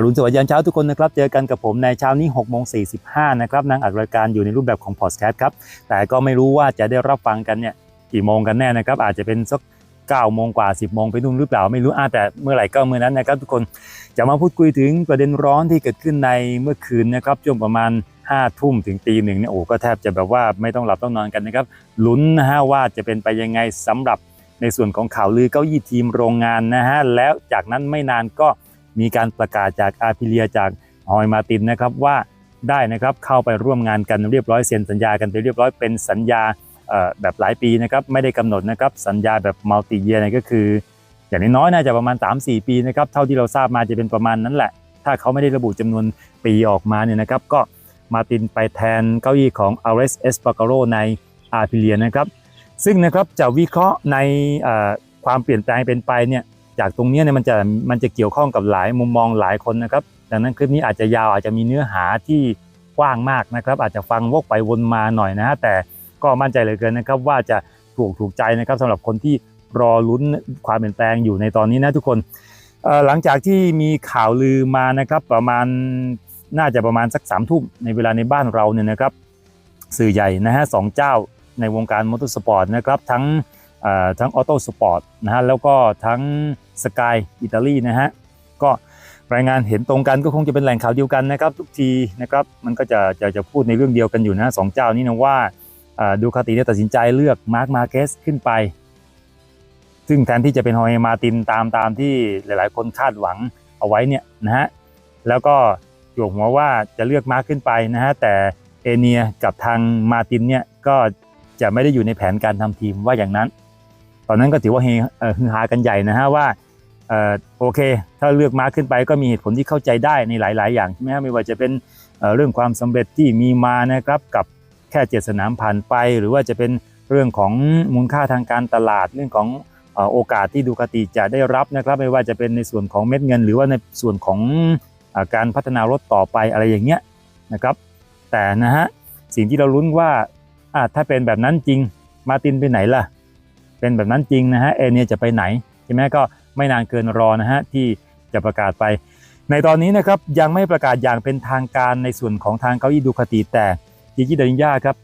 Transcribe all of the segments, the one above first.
อรุณสวัสดิ์ยามเช้าทุกคนนะครับเจอกันกับผมในเช้านี้6โมง45นะครับนางอัดรายการอยู่ในรูปแบบของพอดแคสต์ครับแต่ก็ไม่รู้ว่าจะได้รับฟังกันเนี่ยกี่โมงกันแน่นะครับ อาจจะเป็นสัก9โมงกว่า 10โมงไปนู่นหรือเปล่าไม่รู้อาแต่เมื่อไหร่ก็เมื่อนั้นนะครับ ทุกคนจะมาพูดคุยถึงประเด็นร้อนที่เกิดขึ้นในเมื่อคืนนะครับช่วงประมาณ5ทุ่มถึงตีหนึ่งเนี่ยโอ้ก็แทบจะแบบว่าไม่ต้องหลับต้องนอนกันนะครับลุ้นนะฮะว่าจะเป็นไปยังไงสำหรับในส่วนของข่าวลือเก้าอี้ทีมโรงงานนะฮะแล้วจากนั้นไม่นานก็ มีการประกาศจากอาพิเลียจากฮอยมาตินนะครับว่าได้นะครับเข้าไปร่วมงานกันเรียบร้อยเซ็นสัญญากันไปเรียบร้อยเป็นสัญญาแบบหลายปีนะครับไม่ได้กำหนดนะครับสัญญาแบบมัลติเยียร์ก็คือ อย่างน้อยๆน่าจะประมาณ 3-4 ปีนะครับเท่าที่เราทราบมาจะเป็นประมาณนั้นแหละ ถ้าเขาไม่ได้ระบุจำนวนปีออกมาเนี่ยนะครับ ก็มาตินไปแทนเก้าอี้ของอาร์เรสเอสปาการโรในอาพิเลียนะครับ ซึ่งนะครับจะวิเคราะห์ในความเปลี่ยนแปลงเป็นไปเนี่ย จากตรงนี้เนี่ยมันจะมันจะเกี่ยวข้องกับหลายมุมมองหลายคนนะครับ ดังนั้นคลิปนี้อาจจะยาวอาจจะมีเนื้อหาที่กว้างมากนะครับ อาจจะฟังวกไปวนมาหน่อยนะฮะแต่ก็มั่นใจเหลือเกินนะครับ ว่าจะถูกถูกใจนะครับสำหรับคนที่รอลุ้นความเปลี่ยนแปลงอยู่ในตอนนี้นะทุกคนหลังจากที่มีข่าวลือมานะครับประมาณน่าจะประมาณสักสามทุ่มในเวลาในบ้านเราเนี่ยนะครับสื่อใหญ่นะฮะสองเจ้าในวงการมอเตอร์สปอร์ตนะครับทั้งทั้งออโต้สปอร์ตนะฮะแล้วก็ทั้ง สกายอิตาลีนะฮะก็รายงานเห็นตรงกันก็คงจะเป็นแหล่งข่าวเดียวกันนะครับ ทุกทีนะครับมันก็จะจะจะพูดในเรื่องเดียวกันอยู่นะสองเจ้านี้นะว่าดูคาติเนี่ยตัดสินใจเลือกมาร์คมาเกสขึ้นไป ซึ่งแทนที่จะเป็นฮอยมาตินตามตามที่หลายๆ คนคาดหวังเอาไว้เนี่ยนะฮะแล้วก็โยกหัวว่าจะเลือกมาร์คขึ้นไปนะฮะแต่เอเนียกับทางมาตินเนี่ยก็จะไม่ได้อยู่ในแผนการทำทีมว่าอย่างนั้น ตอนนั้นก็ถือว่าเฮือฮากันใหญ่นะฮะว่า โอเค ถ้าเลือกมาขึ้นไปก็มีเหตุผลที่เข้าใจได้ในหลาย ๆ อย่างใช่ไหมฮะไม่ว่าจะเป็นเรื่องความสำเร็จที่มีมานะครับกับแค่เจ็ดสนามผ่านไป หรือว่าจะเป็นเรื่องของมูลค่าทางการตลาดเรื่องของโอกาสที่ดูคาติจะได้รับนะครับ ไม่ว่าจะเป็นในส่วนของเม็ดเงิน หรือว่าในส่วนของการพัฒนารถต่อไปอะไรอย่างเงี้ยนะครับ แต่นะฮะสิ่งที่เราลุ้นว่าถ้าเป็นแบบนั้นจริงมาตินไปไหนล่ะ เป็นแบบนั้นจริงนะฮะเอเนียจะไปไหนใช่ไหมก็ ไม่นานเกินรอนะฮะที่จะประกาศไป ในตอนนี้นะครับยังไม่ประกาศอย่างเป็นทางการในส่วนของทางเก้าอี้ดูคาติแต่จิจิดานิยาครับ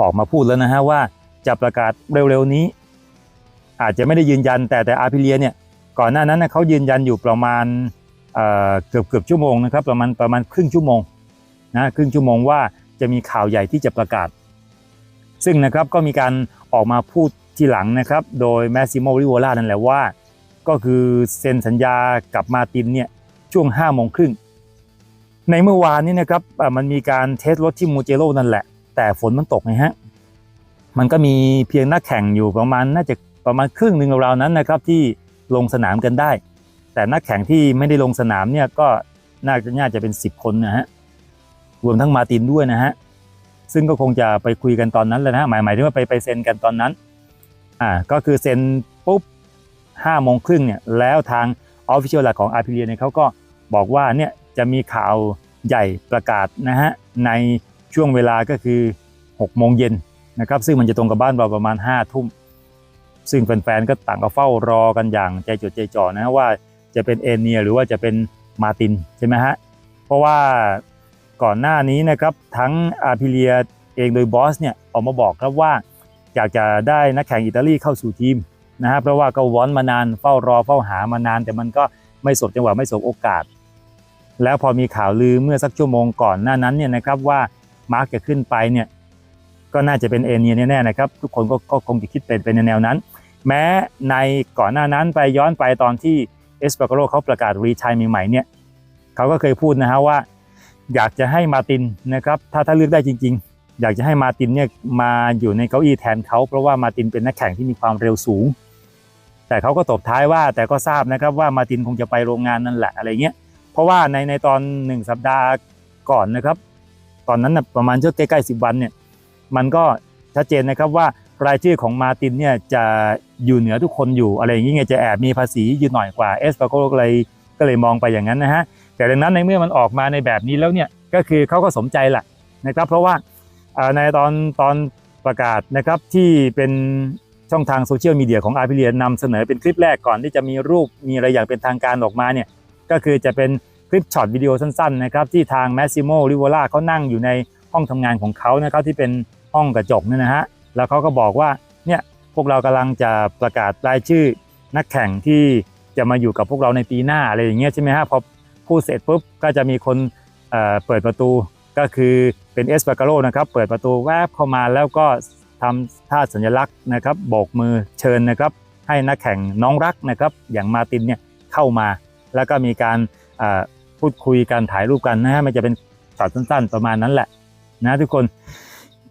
ออกมาพูดแล้วนะฮะว่าจะประกาศเร็วๆนี้ อาจจะไม่ได้ยืนยันแต่แต่อาพิเลียเนี่ยก่อนหน้านั้นเขายืนยันอยู่ประมาณเอ่อเกือบเกือบชั่วโมงนะครับประมาณประมาณครึ่งชั่วโมงนะครึ่งชั่วโมงว่าจะมีข่าวใหญ่ที่จะประกาศ ซึ่งนะครับก็มีการออกมาพูดทีหลังนะครับ โดยแมสซิโมริโวล่านั่นแหละว่า ก็คือเซ็นสัญญากับมาตินเนี่ยช่วง5โมงครึ่งในเมื่อวานนี้นะครับมันมีการเทสรถที่มูเจโร่นั่นแหละ แต่ฝนมันตกไงฮะมันก็มีเพียงนักแข่งอยู่ประมาณน่าจะประมาณครึ่งหนึ่งราวนั้นนะครับที่ลงสนามกันได้ แต่นักแข่งที่ไม่ได้ลงสนามเนี่ยก็น่าจะน่าจะเป็น 10 คนนะฮะรวมทั้งมาตินด้วยนะฮะซึ่งก็คงจะไปคุยกันตอนนั้นเลยนะฮะหมายหมายถึงว่าไปไปเซ็นกันตอนนั้นอ่าก็คือเซ็นปุ๊บ ห้าโมงครึ่งเนี่ยแล้วทางออฟฟิเชียลหลักของอาร์พีเเนี่ยเขาก็บอกว่าเนี่ยจะมีข่าวใหญ่ประกาศนะฮะในช่วงเวลาก็คือ 6 โมงเย็นนะครับซึ่งมันจะตรงกับบ้านเราประมาณ 5 ทุ่ม ซึ่งแฟนๆก็ต่างก็เฝ้ารอกันอย่างใจจดใจจ่อนะฮะว่าจะเป็นเอเนียหรือว่าจะเป็นมาตินใช่ไหมฮะเพราะว่าก่อนหน้านี้นะครับทั้งอาพิเลียเองโดยบอสเนี่ยออกมาบอกครับว่า อยากจะได้นักแข่งอิตาลีเข้าสู่ทีม นะฮะเพราะว่าก็วอนมานานเฝ้ารอเฝ้าหามานาน แต่มันก็ไม่สบจังหวะไม่สบโอกาส แล้วพอมีข่าวลือเมื่อสักชั่วโมงก่อนหน้านั้นเนี่ยนะครับว่ามาร์กจะขึ้นไปเนี่ยก็น่าจะเป็นเอเนียแน่ๆนะครับ ทุกคนก็คงจะคิดเป็นเป็นแนวนั้น แม้ในก่อนหน้านั้นไปย้อนไปตอนที่เอสปาโกโรเขาประกาศรีทายใหม่ๆเนี่ยเขาก็เคยพูดนะฮะว่า อยากจะให้มาตินนะครับถ้าถ้าเลือกได้จริง ๆ อยากจะให้มาตินเนี่ยมาอยู่ในเก้าอี้แทนเขาเพราะว่ามาตินเป็นนักแข่งที่มีความเร็วสูง แต่เขาก็ตบท้ายว่าแต่ก็ทราบนะครับว่ามาตินคงจะไปโรงงานนั่นแหละอะไรเงี้ยเพราะว่าในในตอนหนึ่งสัปดาห์ก่อนนะครับ ตอนนั้นนะประมาณช่วงใกล้ๆสิบวันเนี่ยมันก็ชัดเจนนะครับว่ารายชื่อของมาตินเนี่ยจะอยู่เหนือทุกคนอยู่อะไรอย่างเงี้ยจะแอบมีภาษีอยู่หน่อยกว่าเอสปาโกก็เลยก็เลยมองไปอย่างนั้นนะฮะแต่ดังนั้นในเมื่อมันออกมาในแบบนี้แล้วเนี่ยก็คือเขาก็สมใจแหละนะครับ เพราะว่าในตอนตอนประกาศนะครับที่เป็น ช่องทางโซเชียลมีเดียของอาร์พิเลียนำเสนอเป็นคลิปแรกก่อนที่จะมีรูปมีอะไรอย่างเป็นทางการออกมาเนี่ยก็คือจะเป็นคลิปช็อตวิดีโอสั้นๆนะครับที่ทางแมสซิโมริโวล่าเขานั่งอยู่ในห้องทำงานของเขานะครับที่เป็นห้องกระจกเนี่ยนะฮะแล้วเขาก็บอกว่าเนี่ยพวกเรากำลังจะประกาศรายชื่อนักแข่งที่จะมาอยู่กับพวกเราในปีหน้าอะไรอย่างเงี้ยใช่ไหมฮะพอพูดเสร็จปุ๊บก็จะมีคนเเปิดประตูก็คือเป็นเอสปาการโลนะครับเปิดประตูแวบเข้ามาแล้วก็ ทำท่าสัญลักษณ์นะครับโบกมือเชิญนะครับ ให้นักแข่งน้องรักนะครับ อย่างมาตินเนี่ยเข้ามา แล้วก็มีการพูดคุยการถ่ายรูปกันนะฮะมันจะเป็นช็อตสั้น ๆ ประมาณนั้นแหละนะทุกคน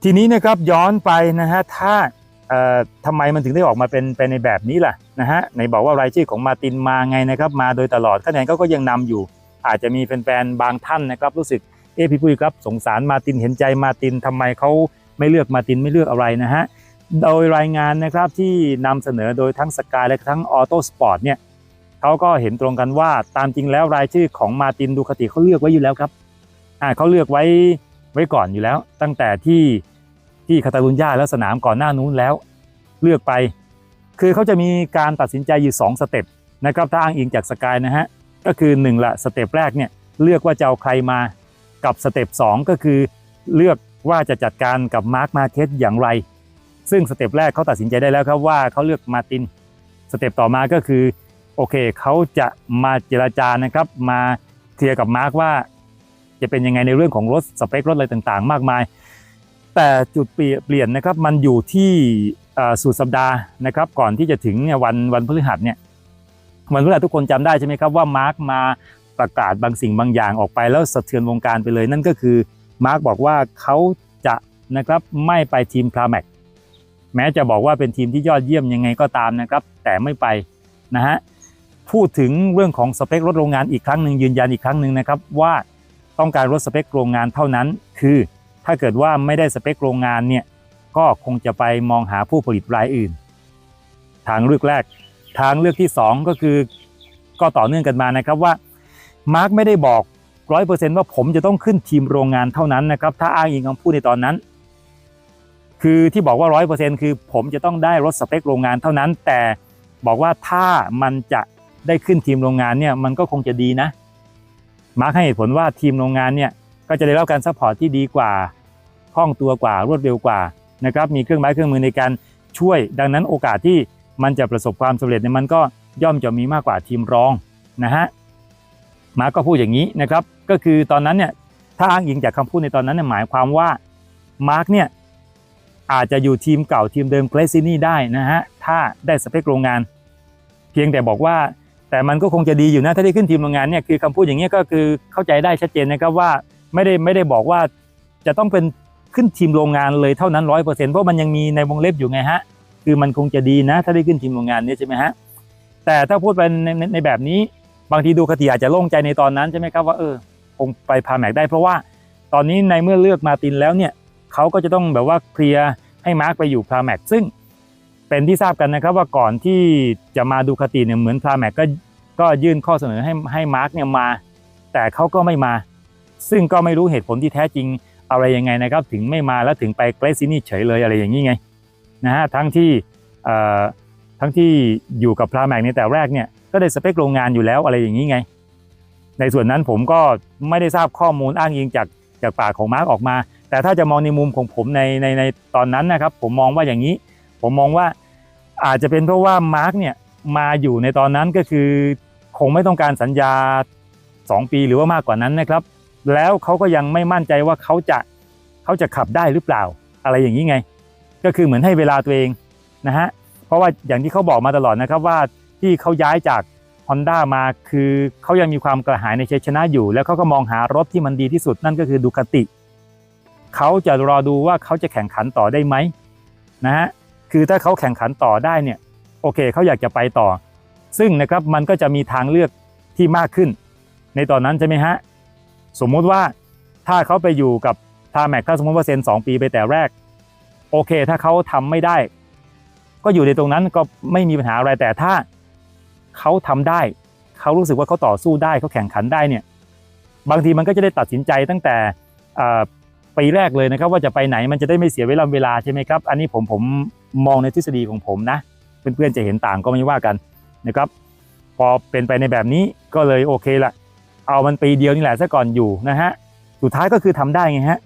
ทีนี้นะครับย้อนไปนะฮะถ้าทำไมมันถึงได้ออกมาเป็นเป็นในแบบนี้ล่ะนะฮะไหนบอกว่ารายชื่อของมาตินมาไงนะครับ มาโดยตลอดคะแนนเขาก็ยังนำอยู่ อาจจะมีแฟนๆบางท่านนะครับ รู้สึกเอะพี่ปุ้ยครับสงสารมาตินเห็นใจมาตินทำไมเขา ไม่เลือกมาตินไม่เลือกอะไรนะฮะ โดยรายงานนะครับที่นำเสนอโดยทั้งสกายและทั้งออโต้สปอร์ตเนี่ยเขาก็เห็นตรงกันว่าตามจริงแล้วรายชื่อของมาตินดูคาติเขาเลือกไว้อยู่แล้วครับอ่าเขาเลือกไว้ไว้ก่อนอยู่แล้ว ตั้งแต่ที่ที่คาตาลุญญาแล้วสนามก่อนหน้านู้นแล้ว เลือกไป คือเขาจะมีการตัดสินใจอยู่2สเต็ปนะครับถ้าอ้างอิงจากสกายนะฮะก็คือ1ละสเต็ปแรกเนี่ยเลือกว่าจะเอาใครมากับสเต็ป2ก็คือเลือก ว่าจะจัดการกับมาร์คมาเก็ตอย่างไร ซึ่งสเต็ปแรกเขาตัดสินใจได้แล้วครับว่าเขาเลือกมาตินสเต็ปต่อมาก็คือโอเคเขาจะมาเจราจานะครับ มาเคลียร์กับมาร์กว่า จะเป็นยังไงในเรื่องของรถสเปครถอะไรต่างๆ มากมาย แต่จุดเปลี่ยนนะครับมันอยู่ที่สุดสัปดาห์นะครับ ก่อนที่จะถึงวันวันพฤหัสเนี่ยวันพฤหัสทุกคนจำได้ใช่ไหมครับว่ามาร์กมาประกาศบางสิ่งบางอย่างออกไปแล้วสะเทือนวงการไปเลย นั่นก็คือ มาร์กบอกว่าเขาจะนะครับไม่ไปทีมพราแมกแม้จะบอกว่าเป็นทีมที่ยอดเยี่ยมยังไงก็ตามนะครับ แต่ไม่ไปนะฮะพูดถึงเรื่องของสเปครถโรงงานอีกครั้งหนึ่งยืนยันอีกครั้งหนึ่งนะครับว่าต้องการรถสเปคโรงงานเท่านั้น คือถ้าเกิดว่าไม่ได้สเปคโรงงานเนี่ยก็คงจะไปมองหาผู้ผลิตรายอื่น ทางเลือกแรก ทางเลือกที่ 2 ก็คือก็ต่อเนื่องกันมานะครับว่ามาร์กไม่ได้บอก ร้อยเปอร์เซนต์ว่าผมจะต้องขึ้นทีมโรงงานเท่านั้นนะครับ ถ้าอ้างอิงคำพูดในตอนนั้น คือที่บอกว่าร้อยเปอร์เซ็นต์คือผมจะต้องได้รถสเปคโรงงานเท่านั้น แต่บอกว่าถ้ามันจะได้ขึ้นทีมโรงงานเนี่ยมันก็คงจะดีนะ มาร์คให้เหตุผลว่าทีมโรงงานเนี่ยก็จะได้รับการซัพพอร์ตที่ดีกว่าคล่องตัวกว่ารวดเร็วกว่านะครับ มีเครื่องไม้เครื่องมือในการช่วย ดังนั้นโอกาสที่มันจะประสบความสำเร็จเนี่ยมันก็ย่อมจะมีมากกว่าทีมรองนะฮะ มาก็พูดอย่างนี้นะครับ ก็คือตอนนั้นเนี่ยถ้าอ้างอิงจากคำพูดในตอนนั้นเนี่ยหมายความว่ามาร์คเนี่ยอาจจะอยู่ทีมเก่าทีมเดิมเกรซินี่ได้นะฮะถ้าได้สเปคโรงงาน เพียงแต่บอกว่า แต่มันก็คงจะดีอยู่นะถ้าได้ขึ้นทีมโรงงานเนี่ยคือคำพูดอย่างนี้ก็คือเข้าใจได้ชัดเจนนะครับว่าไม่ได้ไม่ได้บอกว่าจะต้องเป็นขึ้นทีมโรงงานเลยเท่านั้นร้อยเปอร์เซ็นต์เพราะมันยังมีในวงเล็บอยู่ไงฮะคือมันคงจะดีนะ ถ้าได้ขึ้นทีมโรงงานเนี่ยใช่ไหมฮะแต่ถ้าพูดไปในในแบบนี้ บางทีดูคติอาจจะโล่งใจในตอนนั้นใช่ไหมครับว่าเออคงไปพาแม็กได้เพราะว่าตอนนี้ในเมื่อเลือกมาตินแล้วเนี่ยเขาก็จะต้องแบบว่าเคลียร์ให้มาร์กไปอยู่พาแม็กซึ่งเป็นที่ทราบกันนะครับว่าก่อนที่จะมาดูคาติเนี่ยเหมือนพาแม็กก็ก็ยื่นข้อเสนอให้ให้มาร์กเนี่ยมา แต่เขาก็ไม่มา ซึ่งก็ไม่รู้เหตุผลที่แท้จริงอะไรยังไงนะครับ ถึงไม่มาแล้วถึงไปเกรซินี่เฉยเลยอะไรอย่างนี้ไงนะฮะทั้งที่เอ่อทั้งที่อยู่กับพราแม็กในแต่แรกเนี่ย ก็ได้สเปคโรงงานอยู่แล้วอะไรอย่างนี้ไง ในส่วนนั้นผมก็ไม่ได้ทราบข้อมูลอ้างอิงจากจากปากของมาร์กออกมา แต่ถ้าจะมองในมุมของผมในในในตอนนั้นนะครับ ผมมองว่าอย่างนี้ ผมมองว่าอาจจะเป็นเพราะว่ามาร์กเนี่ยมาอยู่ในตอนนั้นก็คือคงไม่ต้องการสัญญา 2 ปีหรือว่ามากกว่านั้นนะครับ แล้วเขาก็ยังไม่มั่นใจว่าเขาจะเขาจะขับได้หรือเปล่าอะไรอย่างนี้ไง ก็คือเหมือนให้เวลาตัวเองนะฮะเพราะว่าอย่างที่เขาบอกมาตลอดนะครับว่า ที่เขาย้ายจาก Honda มาคือเขายังมีความกระหายในชัยชนะอยู่ แล้วเขาก็มองหารถที่มันดีที่สุดนั่นก็คือดูคาติเขาจะรอดูว่าเขาจะแข่งขันต่อได้ไหมนะฮะคือถ้าเขาแข่งขันต่อได้เนี่ยโอเคเขาอยากจะไปต่อ ซึ่งนะครับมันก็จะมีทางเลือกที่มากขึ้น ในตอนนั้นใช่ไหมฮะสมมุติว่าถ้าเขาไปอยู่กับทาแม็กถ้าสมมติว่าเซ็นสองปีไปแต่แรก โอเค ถ้าเขาทำไม่ได้ ก็อยู่ในตรงนั้นก็ไม่มีปัญหาอะไรแต่ถ้า เขาทำได้ เขารู้สึกว่าเขาต่อสู้ได้เขาแข่งขันได้เนี่ยบางทีมันก็จะได้ตัดสินใจตั้งแต่ปีแรกเลยนะครับ ว่าจะไปไหนมันจะได้ไม่เสียเวลาเวลาใช่ไหมครับ อันนี้ผมผมมองในทฤษฎีของผมนะ เพื่อนๆจะเห็นต่างก็ไม่ว่ากันนะครับ พอเป็นไปในแบบนี้ก็เลยโอเคละเอามันปีเดียวนี่แหละซะก่อนอยู่นะฮะสุดท้ายก็คือทำได้ไงฮะ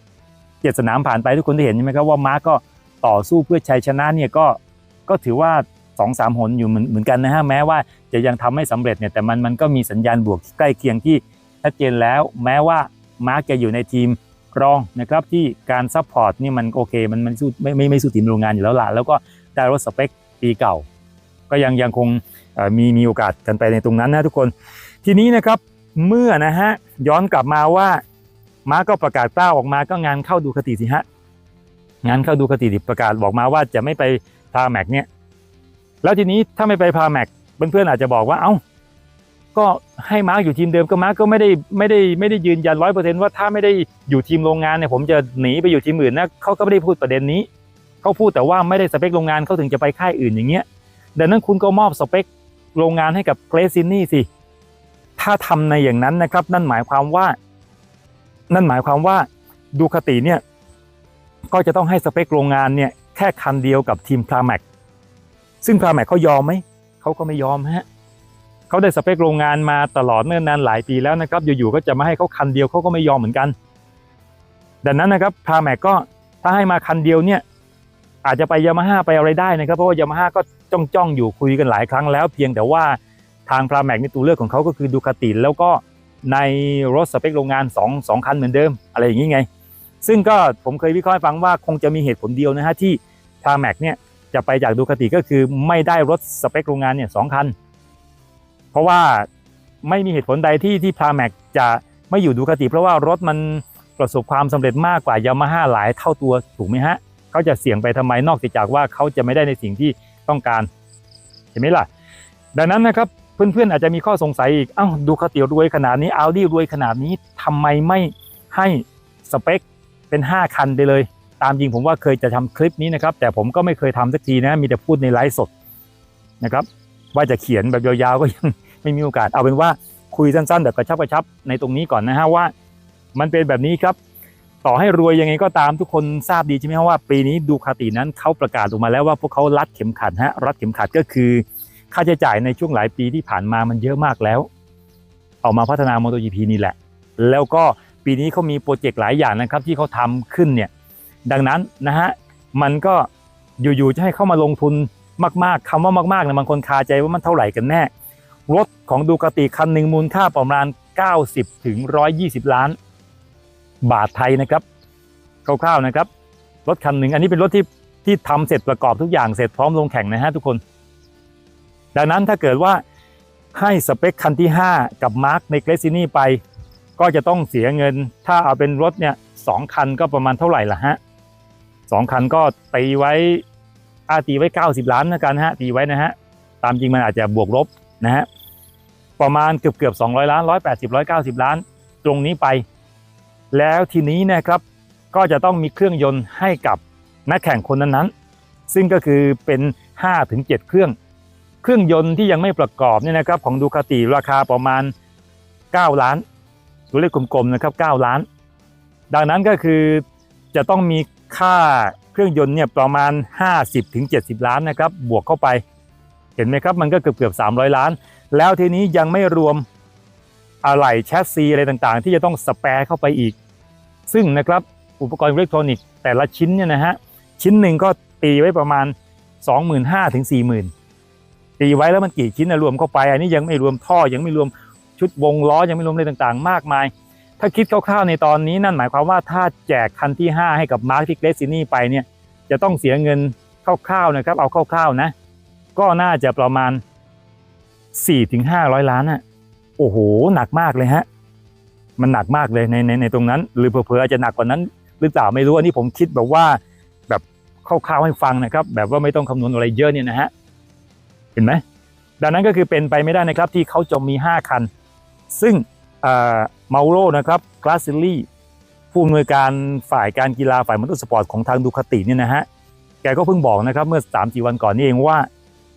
เจ็ดสนามผ่านไปทุกคนได้เห็นใช่ไหมครับว่ามาร์กก็ต่อสู้เพื่อชัยชนะเนี่ยก็ก็ถือว่า สองสามหนอยู่เหมือนเหมือนกันนะฮะแม้ว่าจะยังทำไม่สำเร็จเนี่ยแต่มันมันก็มีสัญญาณบวกใกล้เคียงที่ชัดเจนแล้ว แม้ว่ามาร์กจะอยู่ในทีมรองนะครับที่การซัพพอร์ตนี่มันโอเค มันมันสู้ไม่ไม่ไม่สู้ทีมโรงงานอยู่แล้วล่ะแล้วก็ได้รถสเปคปีเก่า ก็ยังยังคงมีมีโอกาสกันไปในตรงนั้นนะทุกคนทีนี้นะครับเมื่อนะฮะย้อนกลับมาว่าม้าก็ประกาศกล้าออกมาก็งานเข้าดูคติสิฮะงานเข้าดูคติประกาศบอกมาว่าจะไม่ไปพาแม็กเนี่ย แล้วทีนี้ถ้าไม่ไปพาแม็กเพื่อนๆอาจจะบอกว่าเอ้าก็ให้มาร์กอยู่ทีมเดิมก็มาร์กก็ไม่ได้ไม่ได้ไม่ได้ยืนยันร้อยเปอร์เซ็นต์ว่าถ้าไม่ได้อยู่ทีมโรงงานเนี่ยผมจะหนีไปอยู่ทีมอื่นนะเขาก็ไม่ได้พูดประเด็นนี้เขาพูดแต่ว่าไม่ได้สเปคโรงงานเขาถึงจะไปค่ายอื่นอย่างเงี้ยดังนั้นคุณก็มอบสเปคโรงงานให้กับเกรซินนี่สิถ้าทำในอย่างนั้นนะครับ นั่นหมายความว่า นั่นหมายความว่าดูคติเนี่ยก็จะต้องให้สเปคโรงงานเนี่ยแค่คันเดียวกับทีมพราแม็ก ซึ่งพราแมกเขายอมไหมเขาก็ไม่ยอมฮะเขาได้สเปคโรงงานมาตลอดเนิ่นนานหลายปีแล้วนะครับ อยู่ๆก็จะมาให้เขาคันเดียวเขาก็ไม่ยอมเหมือนกัน ดังนั้นนะครับพราแมกก็ถ้าให้มาคันเดียวเนี่ยอาจจะไปยามาฮ่าไปอะไรได้นะครับ เพราะว่ายามาฮ่าก็จ้องจ้องอยู่คุยกันหลายครั้งแล้ว เพียงแต่ว่าทางพราแมกในตัวเลือกของเขาก็คือดูคาติแล้วก็ในรถสเปคโรงงาน2 2คันเหมือนเดิม อะไรอย่างนี้ไง ซึ่งก็ผมเคยวิเคราะห์ให้ฟังว่าคงจะมีเหตุผลเดียวนะฮะที่พราแมกเนี่ย จะไปจากดูคาติก็คือไม่ได้รถสเปคโรงงานเนี่ยสคัน เพราะว่าไม่มีเหตุผลใดที่ที่พาแม็กจะไม่อยู่ดูคาติ เพราะว่ารถมันประสบความสำเร็จมากกว่ายามาฮ่าหลายเท่าตัวถูกไหมฮะเขาจะเสี่ยงไปทำไมนอกจากว่าเขาจะไม่ได้ในสิ่งที่ต้องการเห็นไหมล่ะ ดังนั้นนะครับเพื่อนๆอาจจะมีข้อสงสัยอีกอ้าดูคาติรวยขนาดนี้ Audi รวยขนาดนี้ทำไมไม่ให้สเปคเป็น 5 คันไปเลย ตามจริงผมว่าเคยจะทำคลิปนี้นะครับ แต่ผมก็ไม่เคยทำสักทีนะ มีแต่พูดในไลฟ์สดนะครับ ว่าจะเขียนแบบยาวๆก็ยังไม่มีโอกาส เอาเป็นว่าคุยสั้นๆแบบกระชับกระชับในตรงนี้ก่อนนะฮะว่า มันเป็นแบบนี้ครับ ต่อให้รวยยังไงก็ตามทุกคนทราบดีใช่ไหมครับว่าปีนี้ดูคาตินั้นเขาประกาศออกมาแล้วว่าพวกเขารัดเข็มขัดฮะรัดเข็มขัดก็คือ ค่าใช้จ่ายในช่วงหลายปีที่ผ่านมามันเยอะมากแล้ว เอามาพัฒนา MotoGP นี่แหละ แล้วก็ปีนี้เขามีโปรเจกต์หลายอย่างนะครับที่เขาทำขึ้นเนี่ย ดังนั้นนะฮะมันก็อยู่ๆจะให้เข้ามาลงทุนมากๆคำว่ามากๆเนี่ยบางคนคาใจว่ามันเท่าไหร่กันแน่ รถของดูคาติคันหนึ่งมูลค่าประมาณ 90ถึง120 ล้าน บาทไทยนะครับคร่าวๆนะครับ รถคันหนึ่งอันนี้เป็นรถที่ที่ทำเสร็จประกอบทุกอย่างเสร็จพร้อมลงแข่งนะฮะทุกคน ดังนั้นถ้าเกิดว่าให้สเปคคันที่ 5 กับมาร์กในเกรซินี่ไป ก็จะต้องเสียเงิน ถ้าเอาเป็นรถเนี่ยสองคันก็ประมาณเท่าไหร่ล่ะฮะ สองคันก็ตีไว้อาตีไว้ 90 ล้านนะกันฮะตีไว้นะฮะตามจริงมันอาจจะบวกลบนะฮะประมาณเกือบเกือบ200 ล้าน 180 190 ล้าน ตรงนี้ไป แล้วทีนี้นะครับก็จะต้องมีเครื่องยนต์ให้กับนักแข่งคนนั้นๆ ซึ่งก็คือเป็น 5-7 เครื่อง เครื่องยนต์ที่ยังไม่ประกอบเนี่ยนะครับของดูคาติราคาประมาณ 9 ล้าน ตัวเลขกลมๆนะครับ 9 ล้าน ดังนั้นก็คือจะต้องมี ค่าเครื่องยนต์เนี่ยประมาณ 50-70 ล้านนะครับ บวกเข้าไป เห็นไหมครับ มันก็เกือบเกือบ300 ล้าน แล้วทีนี้ยังไม่รวมอะไหล่แชสซีอะไรต่างๆ ที่จะต้องสแปร์เข้าไปอีก ซึ่งนะครับอุปกรณ์อิเล็กทรอนิกส์แต่ละชิ้นเนี่ยนะฮะ ชิ้นหนึ่งก็ตีไว้ประมาณ 25,000ถึง40,000 ตีไว้แล้วมันกี่ชิ้นนะรวมเข้าไป อันนี้ยังไม่รวมท่อยังไม่รวมชุดวงล้อยังไม่รวมอะไรต่างๆ มากมาย ถ้าคิดคร่าวๆในตอนนี้นั่นหมายความว่าถ้าแจกคันที่ 5 ให้กับมาร์คที่เกรซินี่ไปเนี่ยจะต้องเสียเงินคร่าวๆนะครับ เอาคร่าวๆนะ ก็น่าจะประมาณ 4-500 ล้านอะโอ้โห หนักมากเลยฮะ มันหนักมากเลยในในในตรงนั้น หรือเผลอๆอาจจะหนักกว่านั้น หรือเปล่าไม่รู้อันนี้ผมคิดแบบว่าแบบคร่าวๆให้ฟังนะครับ แบบว่าไม่ต้องคำนวณอะไรเยอะเนี่ยนะฮะเห็นไหมดังนั้นก็คือเป็นไปไม่ได้นะครับที่เขาจะมี 5 คัน ซึ่งเมาโรนะครับคลาสซิลี่ผู้อำนวยการฝ่ายการกีฬาฝ่ายมอเตอร์สปอร์ตของทางดูคาติเนี่ยนะฮะแกก็เพิ่งบอกนะครับเมื่อ3าสี่วันก่อนนี่เองว่า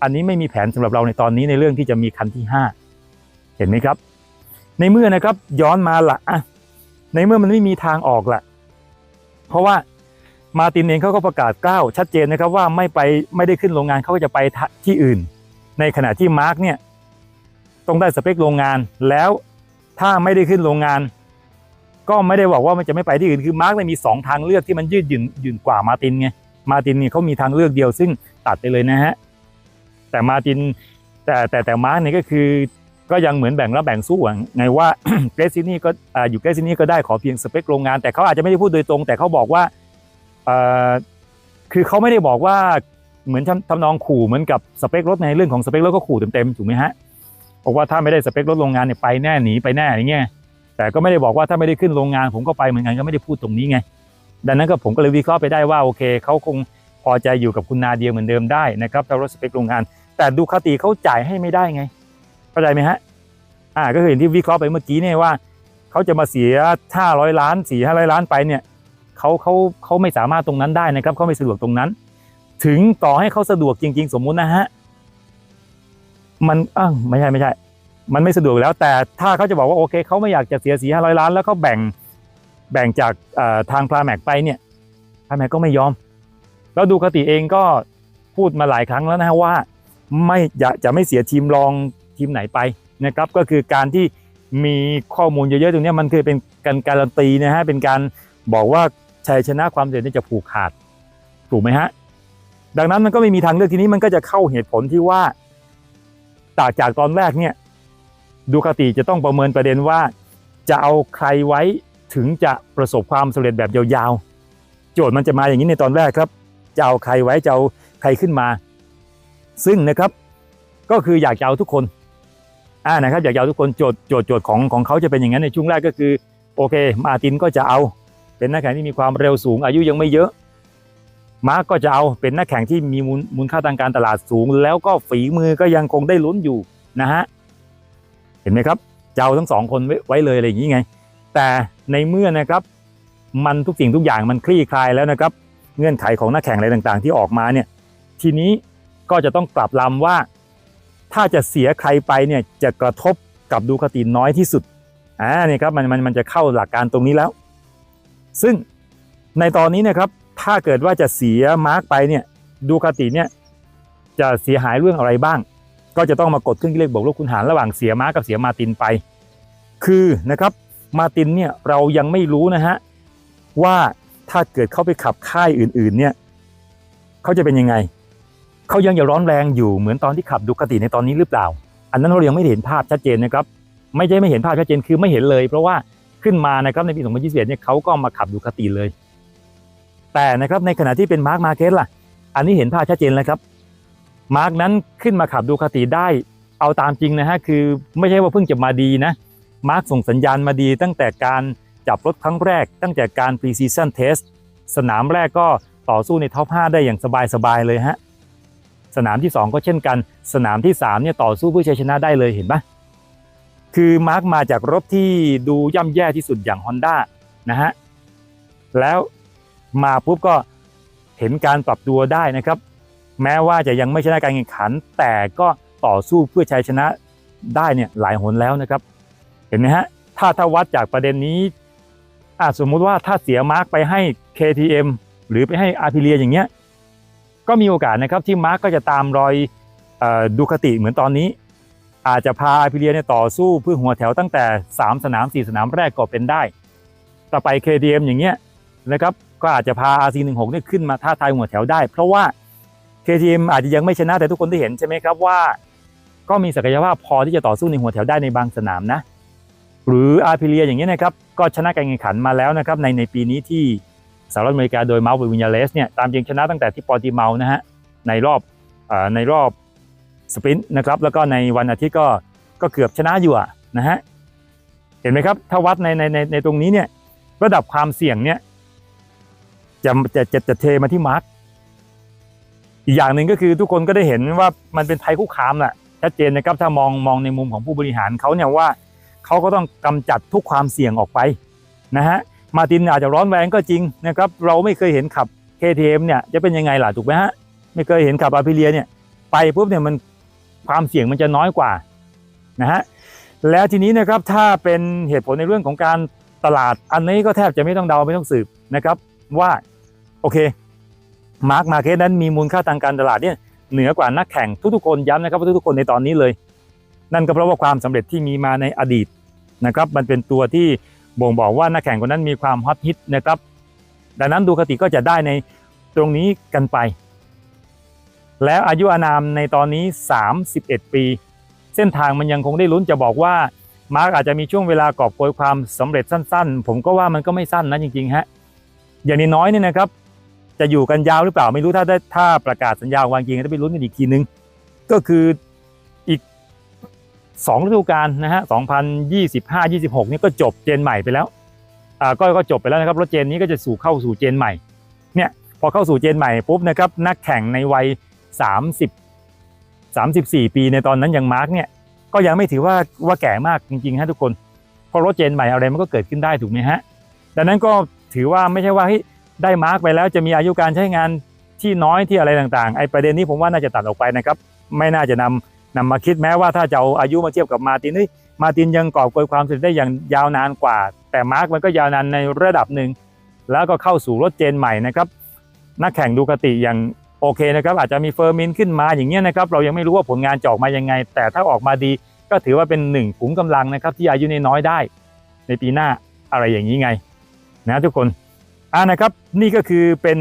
อันนี้ไม่มีแผนสำหรับเราในตอนนี้ในเรื่องที่จะมีคันที่ 5 เห็นไหมครับ ในเมื่อนะครับย้อนมาละอะในเมื่อมันไม่มีทางออกละเพราะว่ามาตินเองเขาก็ประกาศกล้าวชัดเจนนะครับว่าไม่ไปไม่ได้ขึ้นโรงงานเขาก็จะไปที่อื่น ในขณะที่มาร์กเนี่ยต้องได้สเปคโรงงานแล้ว ถ้าไม่ได้ขึ้นโรงงาน ก็ไม่ได้บอกว่ามันจะไม่ไปที่อื่นคือมาร์กเลยมีสองทางเลือกที่มันยืดหยุ่นยุ่นกว่ามาตินไงมาตินนี่เขามีทางเลือกเดียวซึ่งตัดไปเลยนะฮะแต่มาตินแต่แต่แต่มาร์กเนี่ยก็คือก็ยังเหมือนแบ่งรับแบ่งสู้อะไงว่าเกรซินี่ก็อยู่เกรซินี่ก็ได้ขอเพียงสเปคโรงงาน แต่เขาอาจจะไม่ได้พูดโดยตรง แต่เขาบอกว่าคือเขาไม่ได้บอกว่าเหมือนทำทำนองขู่เหมือนกับสเปครถในเรื่องของสเปครถก็ขู่เต็มๆถูกไหมฮะ บอกว่าถ้าไม่ได้สเปครถโรงงานเนี่ยไปแน่หนีไปแน่อย่างเงี้ยแต่ก็ไม่ได้บอกว่าถ้าไม่ได้ขึ้นโรงงาน ผมก็ไปเหมือนกันก็ไม่ได้พูดตรงนี้ไง ดังนั้นก็ผมก็เลยวิเคราะห์ไปได้ว่าโอเคเขาคงพอใจอยู่กับคุณนาเดียเหมือนเดิมได้นะครับถ้ารถสเปคโรงงาน แต่ดูคาติเขาจ่ายให้ไม่ได้ไงเข้าใจไหมฮะอ่าก็คือเห็นที่วิเคราะห์ไปเมื่อกี้เนี่ยว่าเขาจะมาเสียห้าร้อยล้านสี่ห้าร้อยล้านไปเนี่ยเขาเขาเขาไม่สามารถตรงนั้นได้นะครับเขาไม่สะดวกตรงนั้น ถึงต่อให้เขาสะดวกจริง ๆ สมมุตินะฮะ มันอ้าวไม่ใช่ไม่ใช่ มันไม่สะดวกแล้วแต่ถ้าเขาจะบอกว่าโอเคเขาไม่อยากจะเสียสี่ห้าร้อยล้าน แล้วเขาแบ่งแบ่งจากทางพราแม็กไปเนี่ยพราแม็กก็ไม่ยอม แล้วดูคติเองก็พูดมาหลายครั้งแล้วนะว่า ไม่จะจะไม่เสียทีมรองทีมไหนไปนะครับ ก็คือการที่มีข้อมูลเยอะๆตรงนี้มันคือเป็นการการันตีนะฮะเป็นการบอกว่าชัยชนะความเด่นนี่จะผูกขาดถูกไหมฮะดังนั้นมันก็ไม่มีทางเลือกทีนี้มันก็จะเข้าเหตุผลที่ว่า จากจากตอนแรกเนี่ยดูคาติจะต้องประเมินประเด็นว่าจะเอาใครไว้ถึงจะประสบความสำเร็จแบบยาวๆ โจทย์มันจะมาอย่างนี้ในตอนแรกครับ จะเอาใครไว้จะเอาใครขึ้นมา ซึ่งนะครับก็คืออยากจะเอาทุกคนอ่านะครับอยากจะเอาทุกคนโจทย์โจทย์โจทย์ของของเขาจะเป็นอย่างนั้นในช่วงแรกก็คือ โอเค มาตินก็จะเอา เป็นนักแข่งที่มีความเร็วสูงอายุยังไม่เยอะ มาร์กก็จะเอาเป็นนักแข่งที่มีมูลมูลค่าทางการตลาดสูง แล้วก็ฝีมือก็ยังคงได้ลุ้นอยู่นะฮะเห็นไหมครับจะเอาทั้งสองคนไว้เลยอะไรอย่างนี้ไง แต่ในเมื่อนะครับมันทุกสิ่งทุกอย่างมันคลี่คลายแล้วนะครับ เงื่อนไขของนักแข่งอะไรต่างๆ ที่ออกมาเนี่ยทีนี้ก็จะต้องปรับลำว่า ถ้าจะเสียใครไปเนี่ยจะกระทบกับดูคาติน้อยที่สุดอ่าเนี่ยครับมันมันมันจะเข้าหลักการตรงนี้แล้ว ซึ่งในตอนนี้นะครับ ถ้าเกิดว่าจะเสียมาร์กไปเนี่ยดูคาติเนี่ยจะเสียหายเรื่องอะไรบ้าง ก็จะต้องมากดเครื่องคิดเลขบวกลบคูณหารระหว่างเสียมาร์กกับเสียมาตินไป คือนะครับมาตินเนี่ยเรายังไม่รู้นะฮะว่าถ้าเกิดเขาไปขับค่ายอื่นๆเนี่ยเขาจะเป็นยังไงเขายังจะร้อนแรงอยู่เหมือนตอนที่ขับดูคาติในตอนนี้หรือเปล่า อันนั้นเรายังไม่เห็นภาพชัดเจนนะครับไม่ใช่ไม่เห็นภาพชัดเจนคือไม่เห็นเลย เพราะว่าขึ้นมานะครับในปี 2021เนี่ยเขาก็มาขับดูคาติเลย แต่นะครับในขณะที่เป็นมาร์คมาเก็ตล่ะ อันนี้เห็นภาพชัดเจนแล้วครับ มาร์กนั้นขึ้นมาขับดูคาติได้ เอาตามจริงนะฮะคือไม่ใช่ว่าเพิ่งจะมาดีนะ มาร์กส่งสัญญาณมาดี ตั้งแต่การจับรถครั้งแรก ตั้งแต่การ pre season test สนามแรกก็ต่อสู้ในท็อป 5 ได้อย่างสบายๆเลยฮะ สนามที่ 2 ก็เช่นกัน สนามที่3เนี่ยต่อสู้เพื่อชัยชนะได้เลยเห็นปะคือมาร์กมาจากรถที่ดูย่ำแย่ที่สุดอย่าง Honda นะฮะ แล้ว มาปุ๊บก็เห็นการปรับตัวได้นะครับ แม้ว่าจะยังไม่ชนะการแข่งขัน แต่ก็ต่อสู้เพื่อชัยชนะได้เนี่ยหลายหนแล้วนะครับ เห็นไหมฮะถ้าถ้าวัดจากประเด็นนี้อสมมุติว่าถ้าเสียมาร์กไปให้ KTM หรือไปให้อาร์พิเลียอย่างเงี้ยก็มีโอกาสนะครับที่มาร์กก็จะตามรอยดูคติเหมือนตอนนี้ อาจจะพาอาร์พิเลียเนี่ยต่อสู้เพื่อหัวแถวตั้งแต่ 3 สนาม 4 สนามแรกก็เป็นได้ ต่อไป KTM อย่างเงี้ยนะครับ ก็อาจจะพา RC16 เนี่ยขึ้นมาท้าทายหัวแถวได้ เพราะว่า KTM อาจจะยังไม่ชนะแต่ทุกคนได้เห็นใช่ไหมครับว่า ก็มีศักยภาพพอที่จะต่อสู้ในหัวแถวได้ในบางสนามนะ หรืออาร์พิเลียอย่างเงี้ยนะครับก็ชนะการแข่งขันมาแล้วนะครับในในปีนี้ที่สหรัฐอเมริกาโดยมาส์วินยาเลสเนี่ยตามจริงชนะตั้งแต่ที่ปอร์ติเมานะฮะในรอบอในรอบสปรินต์นะครับแล้วก็ในวันอาทิตย์ก็ก็เกือบชนะอยู่ะนะฮะเห็นไหมครับถ้าวัดในในในในตรงนี้เนี่ยระดับความเสี่ยงเนี่ย จะจะจะจะเทมาที่มาร์กอีกอย่างหนึ่งก็คือทุกคนก็ได้เห็นว่ามันเป็นภัยคุกคามแหละชัดเจนนะครับถ้ามองมองในมุมของผู้บริหารเขาเนี่ยว่าเขาก็ต้องกำจัดทุกความเสี่ยงออกไปนะฮะมาตินอาจจะร้อนแรงก็จริงนะครับเราไม่เคยเห็นขับ KTM เนี่ยจะเป็นยังไงล่ะถูกไหมฮะไม่เคยเห็นขับอาพิเลียเนี่ยไปปุ๊บเนี่ยมันความเสี่ยงมันจะน้อยกว่านะฮะแล้วทีนี้นะครับถ้าเป็นเหตุผลในเรื่องของการตลาดอันนี้ก็แทบจะไม่ต้องเดาไม่ต้องสืบนะครับว่า โอเคมาร์กมาเก็ตนั้นมีมูลค่าทางการตลาดเนี่ยเหนือกว่านักแข่งทุกๆคนย้ำนะครับว่าทุกๆคนในตอนนี้เลย นั่นก็เพราะว่าความสำเร็จที่มีมาในอดีตนะครับ มันเป็นตัวที่บ่งบอกว่านักแข่งคนนั้นมีความฮอตฮิตนะครับ ดังนั้นดูคติก็จะได้ในตรงนี้กันไป แล้วอายุอานามในตอนนี้ 31 ปี เส้นทางมันยังคงได้ลุ้นจะบอกว่ามาร์กอาจจะมีช่วงเวลากอบโกยความสำเร็จสั้น ๆ ผมก็ว่ามันก็ไม่สั้นนะจริงๆฮะอย่างน้อยๆเนี่ยนะครับ จะอยู่กันยาวหรือเปล่าไม่รู้ถ้าได้ถ้าประกาศสัญญาวางจริงก็ไปลุ้นกันอีกทีนึง ก็คืออีก2ฤดูกาลนะฮะ2025-26นี่ก็จบเจนใหม่ไปแล้วอ่าก็ก็จบไปแล้วนะครับรถเจนนี้ก็จะสู่เข้าสู่เจนใหม่เนี่ยพอเข้าสู่เจนใหม่ปุ๊บนะครับนักแข่งในวัย 30 34 ปีในตอนนั้นยังมาร์กเนี่ยก็ยังไม่ถือว่าว่าแก่มากจริงๆฮะทุกคนเพราะรถเจนใหม่อะไรมันก็เกิดขึ้นได้ถูกไหมฮะดังนั้นก็ถือว่าไม่ใช่ว่าเฮ้ย ได้มาร์กไปแล้วจะมีอายุการใช้งานที่น้อยที่อะไรต่างๆไอ้ประเด็นนี้ผมว่าน่าจะตัดออกไปนะครับ ไม่น่าจะนำนำมาคิดแม้ว่าถ้าจะเอาอายุมาเทียบกับมาตินเฮ้ยมาตินยังกอบโกยความสำเร็จได้อย่างยาวนานกว่า แต่มาร์กมันก็ยาวนานในระดับหนึ่งแล้วก็เข้าสู่รถเจนใหม่นะครับ นักแข่งดูคติอย่างโอเคนะครับ อาจจะมีเฟอร์มินขึ้นมาอย่างเงี้ยนะครับ เรายังไม่รู้ว่าผลงานจะออกมายังไง แต่ถ้าออกมาดีก็ถือว่าเป็นหนึ่งขุมกำลังนะครับ ที่อายุน้อยได้ ในปีหน้าอะไรอย่างนี้ไง นะทุกคน อ่านะครับนี่ก็คือเป็น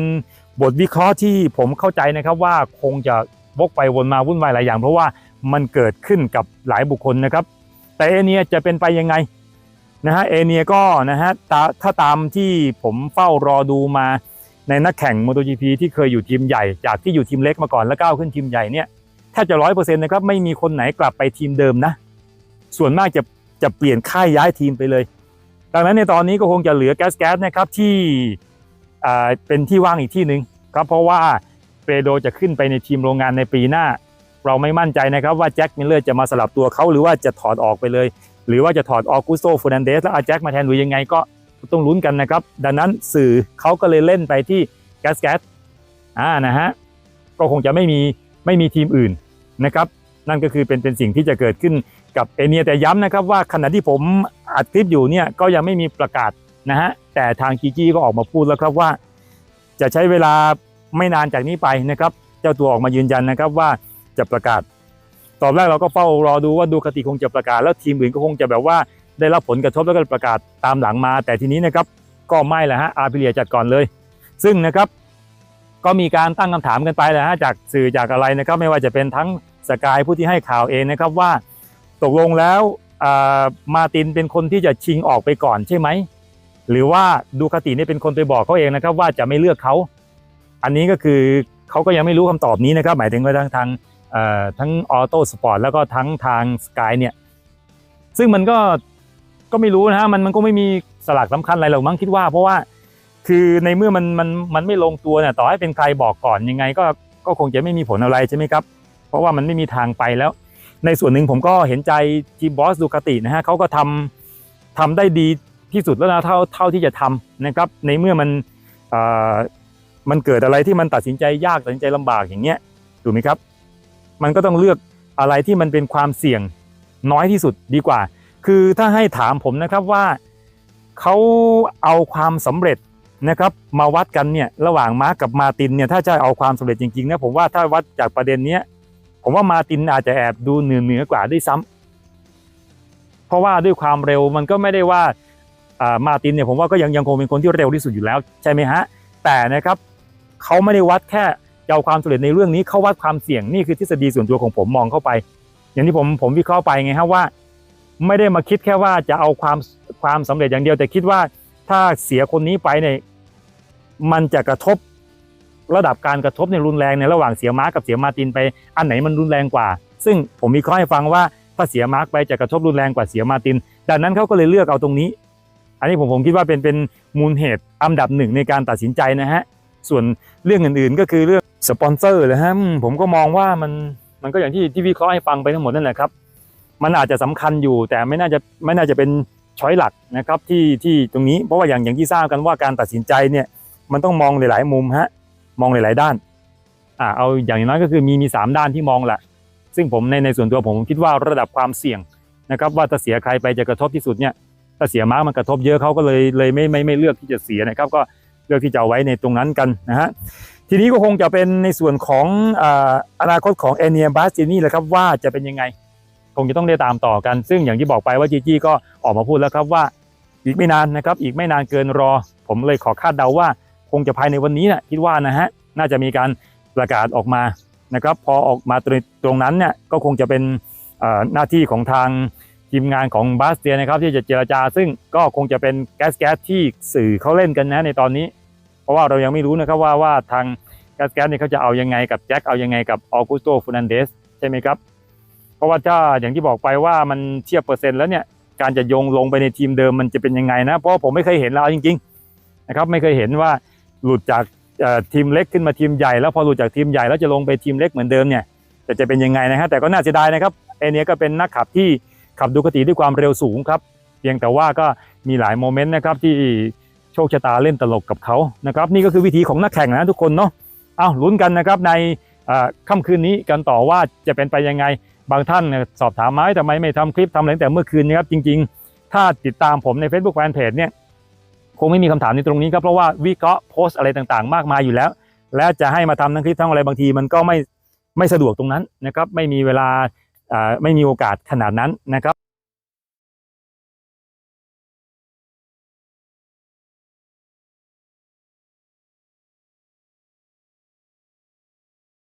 บทวิเคราะห์ที่ผมเข้าใจนะครับว่าคงจะวกไปวนมาวุ่นวายหลายอย่าง เพราะว่ามันเกิดขึ้นกับหลายบุคคลนะครับ แต่เอเนียจะเป็นไปยังไงนะฮะเอเนียก็นะฮะถ้าตามที่ผมเฝ้ารอดูมาในนักแข่ง MotoGP ที่เคยอยู่ทีมใหญ่จากที่อยู่ทีมเล็กมาก่อนแล้วก้าวขึ้นทีมใหญ่เนี่ยแทบจะร้อยเปอร์เซ็นต์นะครับไม่มีคนไหนกลับไปทีมเดิมนะ ส่วนมากจะจะเปลี่ยนค่ายย้ายทีมไปเลย ดังนั้นในตอนนี้ก็คงจะเหลือแก๊สแก๊สนะครับที่เป็นที่ว่างอีกที่หนึ่งครับเพราะว่าเปโดจะขึ้นไปในทีมโรงงานในปีหน้า เราไม่มั่นใจนะครับว่าแจ็คมิลเลอร์จะมาสลับตัวเขาหรือว่าจะถอดออกไปเลย หรือว่าจะถอดออกุสโตฟูนันเดสแล้วเอาแจ็คมาแทนหรือยังไงก็ต้องลุ้นกันนะครับ ดังนั้นสื่อเขาก็เลยเล่นไปที่แก๊สแก๊สอ่านะฮะก็คงจะไม่มีไม่มีทีมอื่นนะครับ นั่นก็คือเป็นเป็นสิ่งที่จะเกิดขึ้นกับเอเนียแต่ย้ำนะครับว่าขณะที่ผมอัดคลิปอยู่เนี่ยก็ยังไม่มีประกาศนะฮะแต่ทางกีจี้ก็ออกมาพูดแล้วครับว่า จะใช้เวลาไม่นานจากนี้ไปนะครับ เจ้าตัวออกมายืนยันนะครับว่าจะประกาศ ตอนแรกเราก็เฝ้ารอดูว่าดูคติคงจะประกาศ แล้วทีมอื่นก็คงจะแบบว่าได้รับผลกระทบแล้วก็ประกาศตามหลังมา แต่ทีนี้นะครับก็ไม่แหละฮะอาร์พิเลียจัดก่อนเลย ซึ่งนะครับก็มีการตั้งคำถามกันไปแหละฮะจากสื่อจากอะไรนะครับ ไม่ว่าจะเป็นทั้ง สกายผู้ที่ให้ข่าวเองนะครับว่า ตกลงแล้วมาตินเป็นคนที่จะชิงออกไปก่อนใช่ไหม หรือว่าดูคตินี่เป็นคนไปบอกเขาเองนะครับ ว่าจะไม่เลือกเขา อันนี้ก็คือเขาก็ยังไม่รู้คำตอบนี้นะครับ หมายถึงว่าทางทางทั้งออโต้สปอร์ตแล้วก็ทั้งทางสกายเนี่ย ซึ่งมันก็ก็ไม่รู้นะฮะมันมันก็ไม่มีสลากสำคัญอะไรหรอกมั้งคิดว่า เพราะว่าคือในเมื่อมันมันมันไม่ลงตัวเนี่ยต่อให้เป็นใครบอกก่อนยังไง ก็ก็คงจะไม่มีผลอะไรใช่ไหมครับ เพราะว่ามันไม่มีทางไปแล้ว ในส่วนหนึ่งผมก็เห็นใจทีมบอสดูคตินะฮะเขาก็ทำทำได้ดีที่สุดแล้วนะเท่าเท่าที่จะทำนะครับ ในเมื่อมันมันเกิดอะไรที่มันตัดสินใจยากตัดสินใจลำบากอย่างเงี้ยถูกไหมครับ มันก็ต้องเลือกอะไรที่มันเป็นความเสี่ยงน้อยที่สุดดีกว่า คือถ้าให้ถามผมนะครับว่าเขาเอาความสำเร็จนะครับมาวัดกันเนี่ยระหว่างมาร์กกับมาตินเนี่ยถ้าจะเอาความสำเร็จจริงๆนะผมว่าถ้าวัดจากประเด็นเนี้ย ผมว่ามาตินอาจจะแอบดูเหนือเหนือกว่าด้วยซ้ำเพราะว่าด้วยความเร็วมันก็ไม่ได้ว่ามาตินเนี่ยผมว่าก็ยังยังคงเป็นคนที่เร็วที่สุดอยู่แล้วใช่ไหมฮะ แต่นะครับเขาไม่ได้วัดแค่เอาความสำเร็จในเรื่องนี้เขาวัดความเสี่ยงนี่คือทฤษฎีส่วนตัวของผมมองเข้าไป อย่างที่ผมผมวิเคราะห์ไปไงฮะว่า ไม่ได้มาคิดแค่ว่าจะเอาความความสำเร็จอย่างเดียวแต่คิดว่าถ้าเสียคนนี้ไปเนี่ยมันจะกระทบ ระดับการกระทบในรุนแรงในระหว่างเสียมาร์กกับเสียมาตินไปอันไหนมันรุนแรงกว่า ซึ่งผมวิเคราะห์ให้ฟังว่าถ้าเสียมาร์กไปจะกระทบรุนแรงกว่าเสียมาตินดังนั้นเขาก็เลยเลือกเอาตรงนี้ อันนี้ผมผมคิดว่าเป็นเป็นมูลเหตุอันดับหนึ่งในการตัดสินใจนะฮะส่วนเรื่องอื่นๆก็คือเรื่องสปอนเซอร์นะฮะผมก็มองว่ามันมันก็อย่างที่ที่วิเคราะห์ให้ฟังไปทั้งหมดนั่นแหละครับ มันอาจจะสำคัญอยู่แต่ไม่น่าจะไม่น่าจะเป็นช้อยหลักนะครับที่ที่ตรงนี้เพราะว่าอย่างอย่างที่ทราบกันว่าการตัดสินใจเนี่ยมันต้องมองหลายๆมุมฮะ มองหลาย ๆ ด้านอ่าเอาอย่างน้อยก็คือมีมีสามด้านที่มองแหละ ซึ่งผมในในส่วนตัวผมคิดว่าระดับความเสี่ยงนะครับว่าถ้าเสียใครไปจะกระทบที่สุดเนี่ยถ้าเสียมากมันกระทบเยอะเขาก็เลยเลยไม่ไม่ไม่เลือกที่จะเสียนะครับ ก็เลือกที่จะไว้ในตรงนั้นกันนะฮะทีนี้ก็คงจะเป็นในส่วนของอ่าอนาคตของเอเนียบาสตินี่แหละครับว่าจะเป็นยังไง คงจะต้องได้ตามต่อกัน ซึ่งอย่างที่บอกไปว่าจีจี้ก็ออกมาพูดแล้วครับว่าอีกไม่นานนะครับ อีกไม่นานเกินรอ ผมเลยขอคาดเดาว่า คงจะภายในวันนี้นะคิดว่านะฮะน่าจะมีการประกาศออกมานะครับ พอออกมาตรงตรงนั้นเนี่ยก็คงจะเป็นหน้าที่ของทางทีมงานของบาสเตียนะครับ ที่จะเจรจา ซึ่งก็คงจะเป็นแก๊สแก๊สที่สื่อเขาเล่นกันนะในตอนนี้ เพราะว่าเรายังไม่รู้นะครับว่าว่าทางแก๊สแก๊สเนี่ยเขาจะเอายังไงกับแจ็คเอายังไงกับออกุสโตฟูนันเดสใช่ไหมครับ เพราะว่าถ้าอย่างที่บอกไปว่ามันเทียบเปอร์เซ็นต์แล้วเนี่ยการจะโยงลงไปในทีมเดิมมันจะเป็นยังไงนะ เพราะผมไม่เคยเห็นแล้วจริง ๆ นะครับ ไม่เคยเห็นว่า หลุดจากทีมเล็กขึ้นมาทีมใหญ่แล้วพอหลุดจากทีมใหญ่แล้วจะลงไปทีมเล็กเหมือนเดิมเนี่ยจะจะเป็นยังไงนะฮะแต่ก็น่าเสียดายนะครับเอเนียก็เป็นนักขับที่ขับดูกติด้วยความเร็วสูงครับเพียงแต่ว่าก็มีหลายโมเมนต์นะครับที่โชคชะตาเล่นตลกกับเขานะครับนี่ก็คือวิธีของนักแข่งนะทุกคนเนาะเอาลุ้นกันนะครับในค่ำคืนนี้กันต่อว่าจะเป็นไปยังไงบางท่านสอบถามมาทำไมไม่ทำคลิปทำอะไรแต่เมื่อคืนนะครับจริง ๆ ถ้าติดตามผมใน Facebook Fanpage เนี่ย คงไม่มีคำถามในตรงนี้ครับเพราะว่าวิเคราะห์โพสต์อะไรต่างๆ มากมายอยู่แล้ว และจะให้มาทำทั้งคลิปทั้งอะไรบางทีมันก็ไม่ไม่สะดวกตรงนั้นนะครับไม่มีเวลาไม่มีโอกาสขนาดนั้นนะครับ